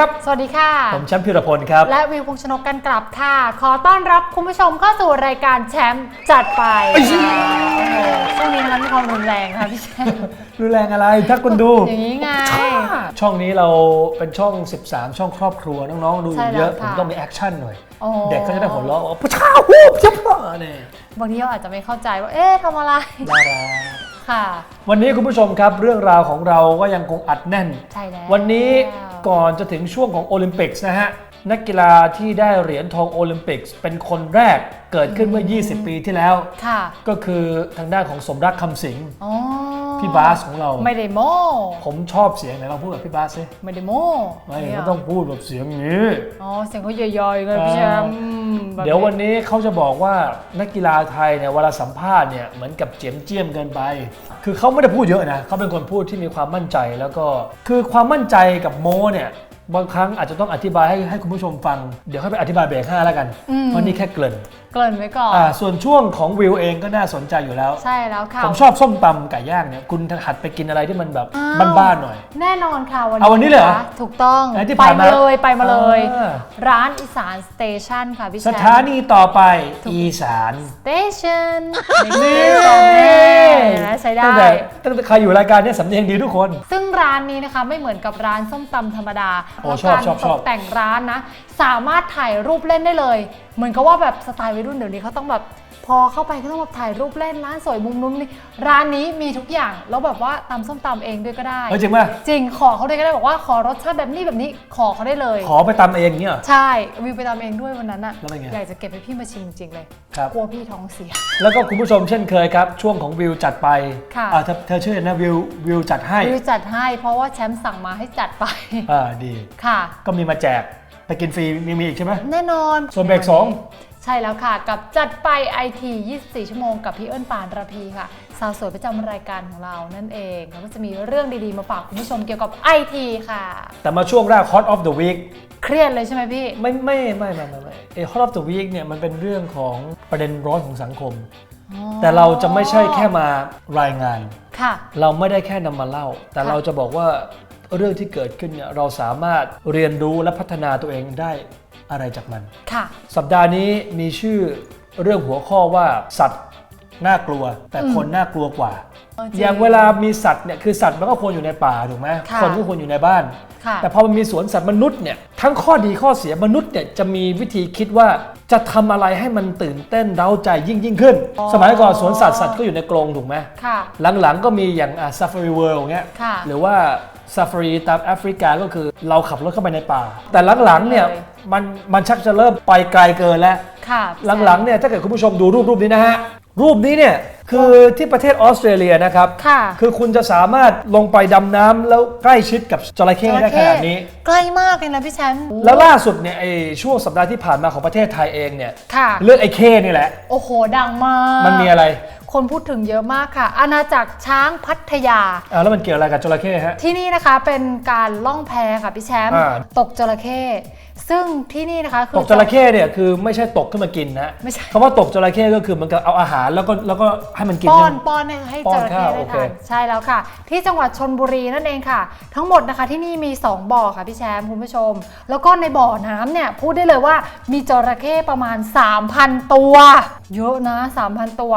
ดีครับ สวัสดีค่ะ ผมแชมป์พิรพลครับ และวิวพงษ์ชนกกันกลับค่ะ ขอต้อนรับคุณผู้ชมเข้าสู่รายการแชมป์จัดไปเอ้ยโอ้โหช่วงนี้มันมีความรุนแรงค่ะพี่แชมป์รุนแรงอะไรถ้าคุณดู อย่างนี้ไง ช่องนี้เราเป็นช่อง 13 ช่องครอบครัวน้องๆ ดูใช่แล้วเยอะผค่ะมต้องมีแอคชั่นหน่อยโอ้เด็กเขาจะได้หัวเราะว่าพระเจ้าฮูบยับเนี่ยบางทีเราอาจจะไม่เข้าใจว่าเอ๊ะทำอะไรน่ารักค่ะ วันนี้คุณผู้ชมครับเรื่องราวของเราก็ยังคงอัดแน่นใช่แล้ววันนี้ ก่อนจะถึงช่วงของโอลิมปิกส์นะฮะ นักกีฬาที่ได้เหรียญทองโอลิมปิกส์เป็นคนแรกเกิดขึ้นเมื่อ 20 ปีที่แล้วค่ะก็คือทางด้านของสมรักคำสิงห์อ๋อ พี่บาสของเรา ไม่ได้โม้ผมชอบเสียงไหนลองพูดกับพี่บาสสิไม่ได้โม้ไม่เนี่ยก็ต้องพูดแบบเสียงอย่างนี้อ๋อเสียงเขาย่อยๆเลยพี่แชมป์แบบเดี๋ยววันนี้เขาจะบอกว่านักกีฬาไทยเนี่ยเวลาสัมภาษณ์เนี่ยเหมือนกับเจียมเจียมเกินไป คือเขาไม่ได้พูดเยอะนะเขาเป็นคนพูดที่มีความมั่นใจแล้วก็คือความมั่นใจกับโม้เนี่ย บางครั้งอาจจะต้องอธิบายให้ให้คุณผู้ชมฟัง เดี๋ยวค่อยไปอธิบายเบรกห้าแล้วกันเพราะนี่แค่เกริ่นเกริ่นไว้ก่อน อ่าส่วนช่วงของวิวเองก็น่าสนใจอยู่แล้ว ใช่แล้วค่ะ ผมชอบส้มตำไก่ย่างเนี่ย คุณหัดไปกินอะไรที่มันแบบอ้าว บ้านๆหน่อย แน่นอนค่ะวันนี้เอาวันนี้เลยเหรอะคะถูกต้องไหนที่ไปผ่านมามาเลยไปมาเลย อ่า ร้านอีสานสเตชันค่ะพี่แชสมป์ ถานีต่อไปอีสานสเตชันนี่นะใช้ได้ ตั้งแต่ตั้งแต่ใครอยู่รายการเนี้สำเนียงดีทุกคน ซึ่งร้านนี้นะคะไม่เหมือนกับร้านส้มตำธรรมดาโอ้แล้วชอบการชอบชตอบ กแต่งร้านนะ สามารถถ่ายรูปเล่นได้เลย เหมือนกับว่าแบบสไตล์วัยรุ่นเดี๋ยวนี้เขาต้องแบบพ อเข้าไปก็ต้องแบบถ่ายรูปเล่นร้านสวยมุมนู้นนี่ร้านนี้มีทุกอย่างแล้วแบบว่าตำส้มตำเองด้วยก็ได้ เฮ้ยจริงป่ะ จริงขอเขาด้วยก็ได้บอกว่าขอรสชาติแบบนี้แบบนี้ขอเขาได้เลย ขอไปตำเองเงี้ยเหรอ ใช่วิวไปตามเองด้วยวันนั้นอะแล้วเป็นไงอยากจะเก็บให้พี่มาชิมจริงๆเลยครับ กลัวพี่ท้องเสีย แล้วก็คุณผู้ชมเช่นเคยครับ ช่วงของวิวจัดไปค่ะ อ่าเธอเธอชื่ออะไรนะวิววิวจัดให้วิวจัดให้เพราะว่าแชมป์สั่งมาให้จัดไปอ่าดี ค่ะ ก็มีมาแจกไปกินฟรีมีมีอีกใช่ไหมแน่นอนส่วนเบรกสอง ใช่แล้วค่ะ กับจัดไป IT 24 ชั่วโมงกับพี่เอิญปานระพีค่ะ สาวสวยประจำรายการของเรานั่นเองแล้วก็จะมีเรื่องดีๆ มาฝากคุณผู้ชมเกี่ยวกับ IT ค่ะ แต่มาช่วงแรก Hot of the Week เครียดเลยใช่ไหมพี่ ไม่ไม่ไม่ไม่ไม่ไม่ไอ้ Hot of the Week เนี่ยมันเป็นเรื่องของประเด็นร้อนของสังคม แต่เราจะไม่ใช่แค่มารายงาน ค่ะ เราไม่ได้แค่นำมาเล่า แต่ค่ะเราจะบอกว่าเรื่องที่เกิดขึ้นเนี่ยเราสามารถเรียนรู้และพัฒนาตัวเองได้ อะไรจากมัน ค่ะ สัปดาห์นี้มีชื่อเรื่องหัวข้อว่าสัตว์น่ากลัว แต่คนน่ากลัวกว่า เออจริงอย่างเวลามีสัตว์เนี่ยคือสัตว์มันก็ควรอยู่ในป่าถูกไหมค่ะคนก็ควรอยู่ในบ้าน ค่ะ แต่พอมันมีสวนสัตว์มนุษย์เนี่ยทั้งข้อดีข้อเสียมนุษย์เนี่ยจะมีวิธีคิดว่าจะทำอะไรให้มันตื่นเต้นเร้าใจยิ่งยิ่งขึ้น สมัยก่อนสวนสัตว์สัตว์ก็อยู่ในกรงถูกไหม ค่ะ หลังๆ ก็มีอย่างซาฟารีเวิลด์อย่างเงี้ย ค่ะหรือว่าซาฟารีตามแอฟริกาก็คือเราขับรถเข้าไปในป่า แต่หลังๆ เนี่ย เลย มันมันชักจะเริ่มไปไกลเกินแล้ว ค่ะหลังๆเนี่ยถ้าเกิดคุณผู้ชมดูรูปรูปนี้นะฮะ รูปนี้เนี่ย คือที่ประเทศออสเตรเลียนะครับค่ะคือคุณจะสามารถลงไปดำน้ำแล้วใกล้ชิดกับจระเข้ได้ขนาดนี้ ใกล้มากเลยนะพี่แชมป์แล้วล่าสุดเนี่ยไอ้ช่วงสัปดาห์ที่ผ่านมาของประเทศไทยเองเนี่ยค่ะเรื่องไอ้เข้นี่แหละ โอ้โห ดังมาก มันมีอะไรคนพูดถึงเยอะมากค่ะ อาณาจักรช้างพัทยาอ่าแล้วมันเกี่ยวอะไรกับจระเข้ฮะ ที่นี่นะคะเป็นการล่องแพค่ะพี่แชมป์อ่าตกจระเข้ ซึ่งที่นี่นะคะคือตกจระเข้เนี่ยคือไม่ใช่ตกขึ้นมากินนะไม่ใช่คำว่าตกจระเข้ก็คือมันก็เอาอาหารแล้วก็แล้วก็ให้มันกินป้อใช่นไหมป้อนให้ให้ป้อจนระเข้ข้าวได้โอเคทานใช่แล้วค่ะ ที่จังหวัดชนบุรีนั่นเองค่ะ ทั้งหมดนะคะที่นี่มี 2 บ่อค่ะพี่แชมป์คุณผู้ชม แล้วก็ในบ่อน้ำเนี่ยพูดได้เลยว่ามีจระเข้ประมาณ 3,000 ตัว เยอะนะ 3,000 ตัว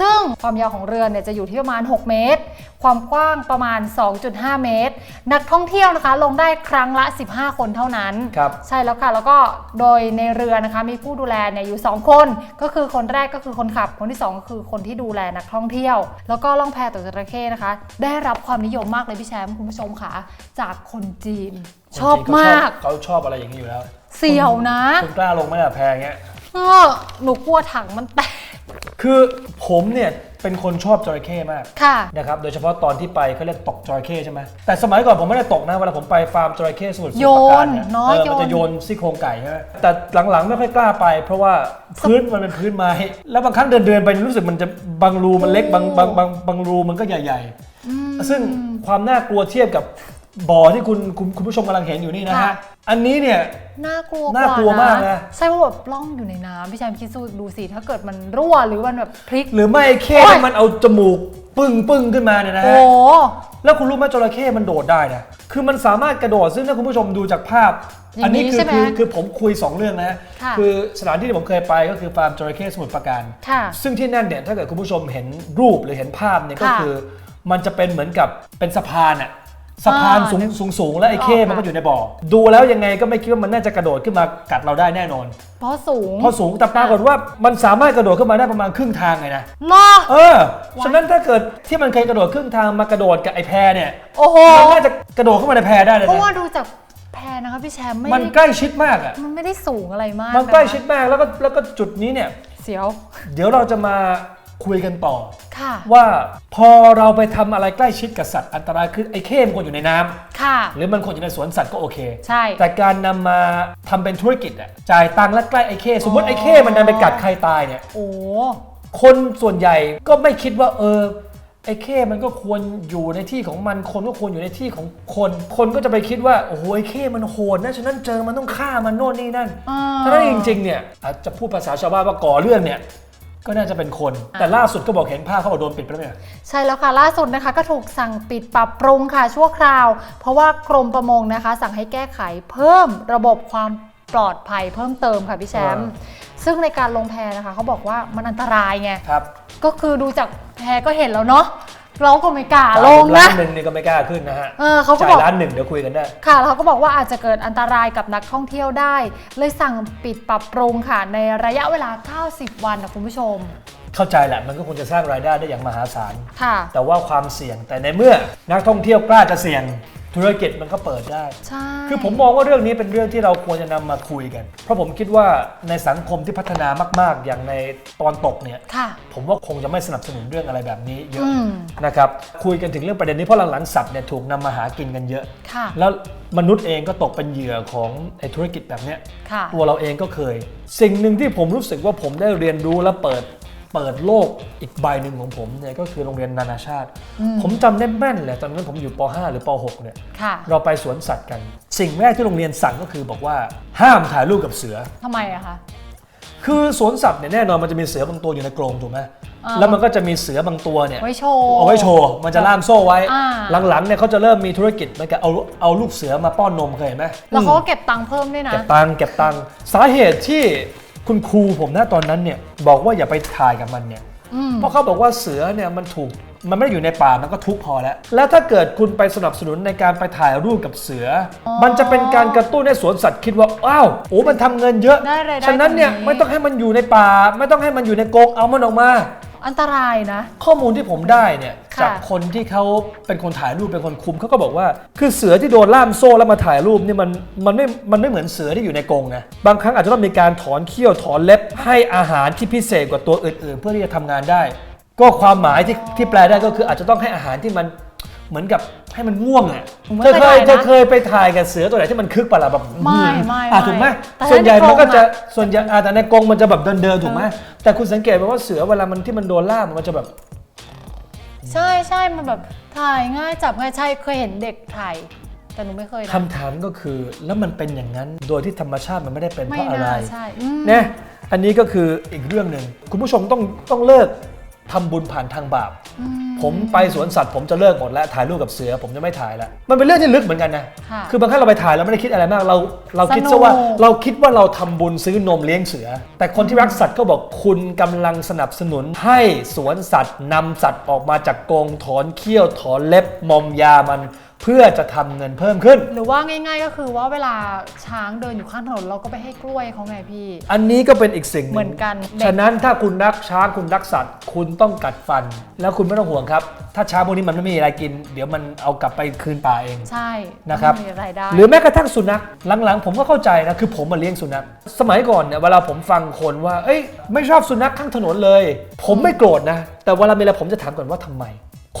ซึ่งความยาวของเรือเนี่ยจะอยู่ที่ประมาณ 6 เมตรความกว้างประมาณ 2.5 เมตร นักท่องเที่ยวนะคะลงได้ครั้งละ 15 คนเท่านั้น ครับใช่แล้วค่ะ แล้วก็โดยในเรือนะคะมีผู้ดูแลเนี่ยอยู่ 2 คน ก็คือคนแรกก็คือคนขับ คนที่ 2 ก็คือคนที่ดูแลนักท่องเที่ยว แล้วก็ล่องแพตกจระเข้นะคะ ได้รับความนิยมมากเลยพี่แชมป์คุณผู้ชมค่ะ จากคนจีน ชอบมาก เขาชอบอะไรอย่างนี้อยู่แล้วเสี่ยวนะ คุณกล้าลงไหมล่ะแพงเงี้ย เออหนูกลัวถังมันแตก คือผมเนี่ยเป็นคนชอบจระเข้มากค่ะ นะครับโดยเฉพาะตอนที่ไปเขาเรียกตกจระเข้ใช่ไหมแต่สมัยก่อนผมไม่ได้ตกนะเวลาผมไปฟาร์มจระเข้สมุทรโยนปราการเนี่ยเนอะเออโยนมันจะโยนซี่โครงไก่ใช่ไหมแต่หลังๆไม่ค่อยกล้าไป เพราะว่าพื้นมันเป็นพื้นไม้ แล้วบางครั้งเดินเดินๆไปรู้สึกมันจะบางรูมันเล็กบางบางบางบางรูมันก็ใหญ่ ๆ ซึ่งความน่ากลัวเทียบกับ บ่อที่คุณคุณคุณผู้ชมกำลังเห็นอยู่นี่นะค่ะฮะอันนี้เนี่ย น่ากลัวน่ากลัวมากนะ ใช่ว่าแบบล่องอยู่ในน้ำพี่แชมป์คิดดูสิถ้าเกิดมันรั่วหรือมันแบบพลิก หรือไม่แค่โอ้ยที่มันเอาจมูกปึ้งปึ้งขึ้นมาเนี่ยนะโอ้ฮะแล้วคุณรู้ไหมจระเข้มันโดดได้นะ คือมันสามารถกระโดดซึ่งถ้าคุณผู้ชมดูจากภาพอย่างนี้นี้คืใช่ไหมคือคือผมคุย 2 เรื่องนะค่ะคือสถานที่ที่ผมเคยไปก็คือฟาร์มจระเข้สมุทรปราการ ค่ะซึ่งที่นั่นเนี่ยถ้าเกิดคุณผู้ชมเห็นรูปหรือเห็นภาพเนี่ยก็ค่ะคือ มันจะเป็นเหมือนกับเป็นสะพานอะ สะพานอ่าสูงสูงสูงแล้วไอ้เข้อ๋อค่ะมันก็อยู่ในบ่อ ดูแล้วยังไงก็ไม่คิดว่ามันน่าจะกระโดดขึ้นมากัดเราได้แน่นอน เพราะสูงเพราะสูงแต่ปรากฏว่ามันสามารถกระโดดขึ้นมาได้ประมาณครึ่งทางเลยนะล่อเออฉะนั้นถ้าเกิดที่มันเคยกระโดดครึ่งทางมากระโดดกับไอ้แพเนี่ยโอ้โหมันน่าจะกระโดดเข้ามาในแพได้เลยเพราะว่านะดูจากแพรนะคะพี่แชมป์ไม่มันได้ใกล้ชิดมากอะมันไม่ได้สูงอะไรมากมันใกล้ะคะชิดมากแล้วก็แล้วก็จุดนี้เนี่ย เสียว เดี๋ยวเราจะมาคุยกันต่อค่ะ ว่าพอเราไปทำอะไรใกล้ชิดกับสัตว์อันตรายคือไอ้เข้มนควรอยู่ในน้ำค่ะ หรือมันควรอยู่ในสวนสัตว์ก็โอเคใช่แต่การนำมาทำเป็นธุรกิจอะจ่ายตังค์และใกล้ไอ้เข้สมมติไอ้เข้มันดันไปกัดใครตายเนี่ยโอ้คนส่วนใหญ่ก็ไม่คิดว่าเออไอ้เข้มันก็ควรอยู่ในที่ของมัน คนก็ควรอยู่ในที่ของคน คนก็จะไปคิดว่า โอ้โห ไอ้เข้มันโหดนะ ฉะนั้นเจอมันต้องฆ่ามันโน่นนี่นั่นอ่าถ้านั้นจริงๆเนี่ยอาจจะพูดภาษาชาวบ้านว่าก่อเรื่องเนี่ย ก็น่าจะเป็นคน แต่ล่าสุดก็บอกเห็นภาพเขาบอกโดนปิดไปแล้วเนี่ย ใช่แล้วค่ะล่าสุดนะคะก็ถูกสั่งปิดปรับปรุงค่ะชั่วคราว เพราะว่ากรมประมงนะคะ สั่งให้แก้ไขเพิ่มระบบความปลอดภัยเพิ่มเติมค่ะพี่แชมป์อ่ซึ่งในการลงแพนะคะเขาบอกว่ามันอันตรายไงครับ ก็คือดูจากแพก็เห็นแล้วเนาะ เราก็ไม่กล้าลงล้านะนหนึ่งนี่ก็ไม่กล้าขึ้นนะฮะเออเขาก็จ่าบยอกล้านหนึ่งเดี๋ยวคุยกันได้ ค่ะแล้วเขาก็บอกว่าอาจจะเกิดอันตรายกับนักท่องเที่ยวได้ เลยสั่งปิดปรับปรุงค่ะในระยะเวลา 90 วันนะคุณผู้ชม เข้าใจแหละมันก็คงจะสร้างรายได้ได้อย่างมหาศาล ค่ะ แต่ว่าความเสี่ยงแต่ในเมื่อนักท่องเที่ยวกล้าจะเสี่ยง ธุรกิจมันก็เปิดได้ ใช่ คือผมมองว่าเรื่องนี้เป็นเรื่องที่เราควรจะนำมาคุยกัน เพราะผมคิดว่าในสังคมที่พัฒนามาก ๆ อย่างในตอนตกเนี่ย ค่ะ ผมว่าคงจะไม่สนับสนุนเรื่องอะไรแบบนี้เยอะอืม นะครับคุยกันถึงเรื่องประเด็นนี้เพราะหลังๆสัตว์เนี่ยถูกนำมาหากินกันเยอะ ค่ะ แล้วมนุษย์เองก็ตกเป็นเหยื่อของไอ้ธุรกิจแบบเนี้ยค่ะ ตัวเราเองก็เคย สิ่งหนึ่งที่ผมรู้สึกว่าผมได้เรียนรู้และเปิด เปิดโลกอีกใบหนึ่งของผมเนี่ยก็คือโรงเรียนนานาชาติอืมผมจำได้แม่นเลยตอนนั้นผมอยู่ป .5 หรือป .6 เนี่ยค่ะเราไปสวนสัตว์กัน สิ่งแรกที่โรงเรียนสั่งก็คือบอกว่าห้ามถ่ายรูปกับเสือ ทำไมอะคะ คือสวนสัตว์เนี่ยแน่นอนมันจะมีเสือบางตัวอยู่ในกรงถูกไหมอ่า แล้วมันก็จะมีเสือบางตัวเนี่ย ไว้โชว์ เอาไว้โชว์ มันจะล่ามโซ่ไว้ อ่า หลังๆเนี่ยเขาจะเริ่มมีธุรกิจเหมือนกับเอาเอาลูกเสือมาป้อนนมเคยเห็นไหมแล้วเขาก็เก็บตังค์เพิ่มด้วยนะ เก็บตังค์เก็บตังค์สาเหตุที่ คุณครูผมนะตอนนั้นเนี่ยบอกว่าอย่าไปถ่ายกับมันเนี่ยอืมเพราะเขาบอกว่าเสือเนี่ยมันถูกมันไม่ได้อยู่ในป่ามันก็ทุกข์พอแล้ว แล้วถ้าเกิดคุณไปสนับสนุนในการไปถ่ายรูปกับเสือออมันจะเป็นการกระตุ้นให้สวนสัตว์คิดว่าอ้าวโอ้มันทำเงินเยอะได้รายได้ฉะนั้นเนี่ยตรงนี้ไม่ต้องให้มันอยู่ในป่า ไม่ต้องให้มันอยู่ในกรงเอามันออกมา อันตรายนะ ข้อมูลที่ผมได้เนี่ยค่ะ จากคนที่เขาเป็นคนถ่ายรูปเป็นคนคุมเขาก็บอกว่า คือเสือที่โดนล่ามโซ่แล้วมาถ่ายรูปเนี่ยมันมันไม่มันไม่เหมือนเสือที่อยู่ในกรงนะบางครั้งอาจจะต้องมีการถอนเขี้ยวถอนเล็บให้อาหารที่พิเศษกว่าตัวอื่นๆ เพื่อที่จะทำงานได้ ก็ความหมายที่ที่แปลได้ก็คืออาจจะต้องให้อาหารที่มัน เหมือนกับให้มันง่วงอะผมไม่เธอเคยเคยถ่ายนะเธอเคยไปถ่ายกับเสือตัวไหนที่มันคึกปะล่ะแบบไม่ไม่อะไม่ถูกไหมแต่ถ้าส่วนใหญ่ในกรงมันก็จะอะ ส่วนใหญ่อะแต่ในกรงมันจะแบบเดินๆถูกไหมแต่คุณสังเกตไหมว่าเสือเวลามันที่มันโดนล่ามมันจะแบบ ใช่ใช่มันแบบถ่ายง่ายจับง่ายใช่เคยเห็นเด็กถ่ายแต่หนูไม่เคยนะ คำถามก็คือแล้วมันเป็นอย่างนั้นโดยที่ธรรมชาติมันไม่ได้เป็นเพไม่ราะอะไรน่าใช่อืมเนี่ยอันนี้ก็คืออีกเรื่องหนึ่งคุณผู้ชมต้องต้องเลิกทำบุญผ่านทางบาป อืม ผมไปสวนสัตว์ผมจะเลิกหมดแล้วถ่ายรูปกับเสือผมจะไม่ถ่ายแล้วมันเป็นเรื่องที่ลึกเหมือนกันนะค่ะคือบางครั้งเราไปถ่ายเราไม่ได้คิดอะไรมาก เราเราคิดสนุซะกว่าเราคิดว่าเราทำบุญซื้อนมเลี้ยงเสือ แต่คนที่รักสัตว์ก็บอกคุณกำลังสนับสนุนให้สวนสัตว์นำสัตว์ออกมาจากกรงถอนเขี้ยวถอนเล็บมอมยามัน เพื่อจะทำเงินเพิ่มขึ้น หรือว่าง่าย ๆ ก็คือว่าเวลาช้างเดินอยู่ข้างถนนเราก็ไปให้กล้วยเขาไงพี่ อันนี้ก็เป็นอีกสิ่งหเหมืนึ่องนกันฉะนั้นถ้าคุณรักช้างคุณรักสัตว์ คุณต้องกัดฟัน แล้วคุณไม่ต้องห่วงครับ ถ้าช้างพวกนี้มันไม่มีอะไรกิน เดี๋ยวมันเอากลับไปคืนป่าเอง ใช่นะครับมีรายได้ หรือแม้กระทั่งสุนัขหลังๆ ผมก็เข้าใจนะคือผมมาเลี้ยงสุนัขสมัยก่อนเนี่ยเวลาผมฟังคนว่า เอ้ยไม่ชอบสุนัขข้างถนนเลย ผมไม่โกรธนะ แต่เวลามีอะไรผมจะถามก่อนว่าทำไม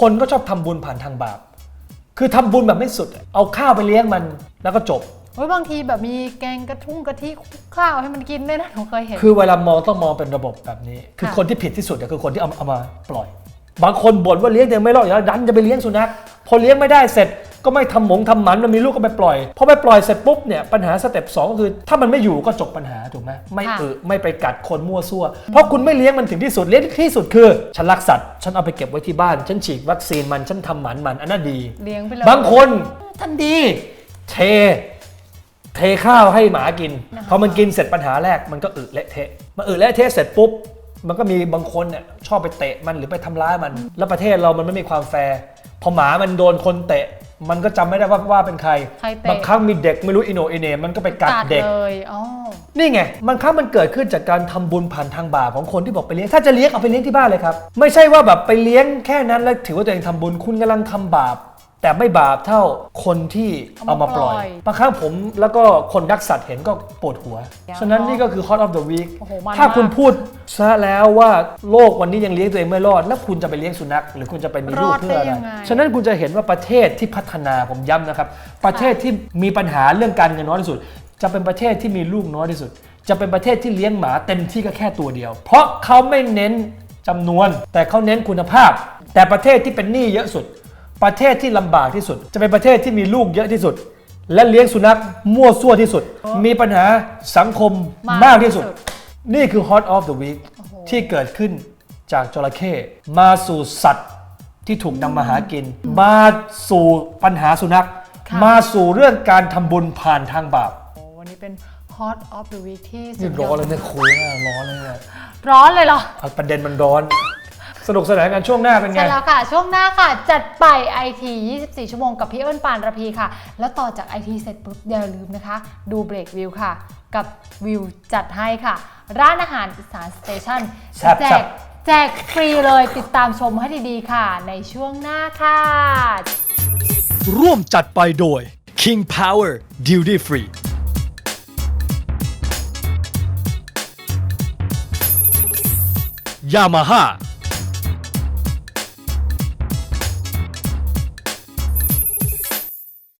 คนก็ชอบทำบุญผ่านทางบาป คือทำบุญแบบไม่สุด เอาข้าวไปเลี้ยงมันแล้วก็จบเฮ้ยบางทีแบบมีแกงกระทุ้งกะทิคลุกข้าวให้มันกินด้วยนะหนูเคยเห็น คือเวลามองต้องมองเป็นระบบแบบนี้ คือค่ะ คนที่ผิดที่สุดเนี่ยคือคนที่เอาเอามาปล่อย บางคนบ่นว่าเลี้ยงยังไม่รอดอยู่แล้วดันจะไปเลี้ยงสุนัขพอเลี้ยงไม่ได้เสร็จ ก็ไม่ทำหมงทำหมันมันมีลูกก็ไปปล่อยพอไปปล่อยเสร็จปุ๊บเนี่ยปัญหาสเต็ปสองก็คือ ถ้ามันไม่อยู่ก็จบปัญหาถูกไหมไม่ค่ะ เออไม่ไปกัดคนมั่วซั่ว เพราะคุณไม่เลี้ยงมันถึงที่สุดเลี้ยงที่สุดคือฉันรักสัตว์ฉันเอาไปเก็บไว้ที่บ้าน ฉันฉีดวัคซีนมันฉันทำหมันมันอันนั้นดี เลี้ยงไปเลย บางคนทันดี เท เทข้าวให้หมากินนะคะพอมันกินเสร็จปัญหาแรกมันก็อึเละเทะมันอึเละเทะเสร็จปุ๊บ มันก็มีบางคนเนี่ยชอบไปเตะมันหรือไปทำร้ายมัน แล้วประเทศเรามันไม่มีความแฟร์พอหมามันโดนคนเตะ มันก็จำไม่ได้ว่าว่าเป็นใคร ใครเตะ บางครั้งมีเด็กไม่รู้อิโหนอิเหนมันก็ไปกัดเด็ก เลยอ๋อนี่ไงบางครั้งมันเกิดขึ้นจากการทำบุญผ่านทางบาปของคนที่บอกไปเลี้ยง ถ้าจะเลี้ยงเอาไปเลี้ยงที่บ้านเลยครับ ไม่ใช่ว่าแบบไปเลี้ยงแค่นั้นแล้วถือว่าตัวเองทำบุญคุณกำลังทำบาป แต่ไม่บาปเท่าคนที่เอามาปล่อย บางครั้งผมแล้วก็คนรักสัตว์เห็นก็ปวดหัว ฉะนั้นนี่ก็คือ hot of the week โอ้โหมันถ้าคุณมาก พูดซะแล้วว่าโลกวันนี้ยังเลี้ยงตัวเองไม่รอด แล้วคุณจะไปเลี้ยงสุนัข หรือคุณจะไปมีลูกรอดเพื่ออะไรได้ยังไง ฉะนั้นคุณจะเห็นว่าประเทศที่พัฒนาผมย้ำนะครับ ประเทศที่มีปัญหาเรื่องการเงินน้อยที่สุด จะเป็นประเทศที่มีลูกน้อยที่สุด จะเป็นประเทศที่เลี้ยงหมาเต็มที่ก็แค่ตัวเดียว เพราะเขาไม่เน้นจำนวน แต่เขาเน้นคุณภาพ แต่ประเทศที่เป็นหนี้เยอะสุด ประเทศที่ลำบากที่สุด จะเป็นประเทศที่มีลูกเยอะที่สุด และเลี้ยงสุนัขมั่วซั่วที่สุด มีปัญหาสังคมมากที่สุด นี่คือ Hot of the Week โอ้โหที่เกิดขึ้นจากจระเข้มาสู่สัตว์ที่ถูกนำมาหากิน มาสู่ปัญหาสุนัข ค่ะ มาสู่เรื่องการทำบุญผ่านทางบาปโอ้วันนี้เป็น hot of the week ที่สุนี่ดยร้ออนดเลยเนี่ยคุยมากร้อนเลยเนี่ยร้อนเลยเหรอ เอาประเด็นมันร้อน สนุกสนานกันช่วงหน้าเป็นไง ใช่แล้วค่ะ ช่วงหน้าค่ะ จัดไป IT 24 ชั่วโมงกับพี่เอิญปานระพีค่ะ แล้วต่อจาก IT เสร็จปุ๊บอย่าลืมนะคะ ดูเบรกวิวค่ะ กับวิวจัดให้ค่ะ ร้านอาหารอีสานสเตชันแซ่บแจแซ่กบแจกฟรีเลยติดตามชมให้ดีๆค่ะ ในช่วงหน้าค่ะ ร่วมจัดไปโดย King Power Duty Free Yamaha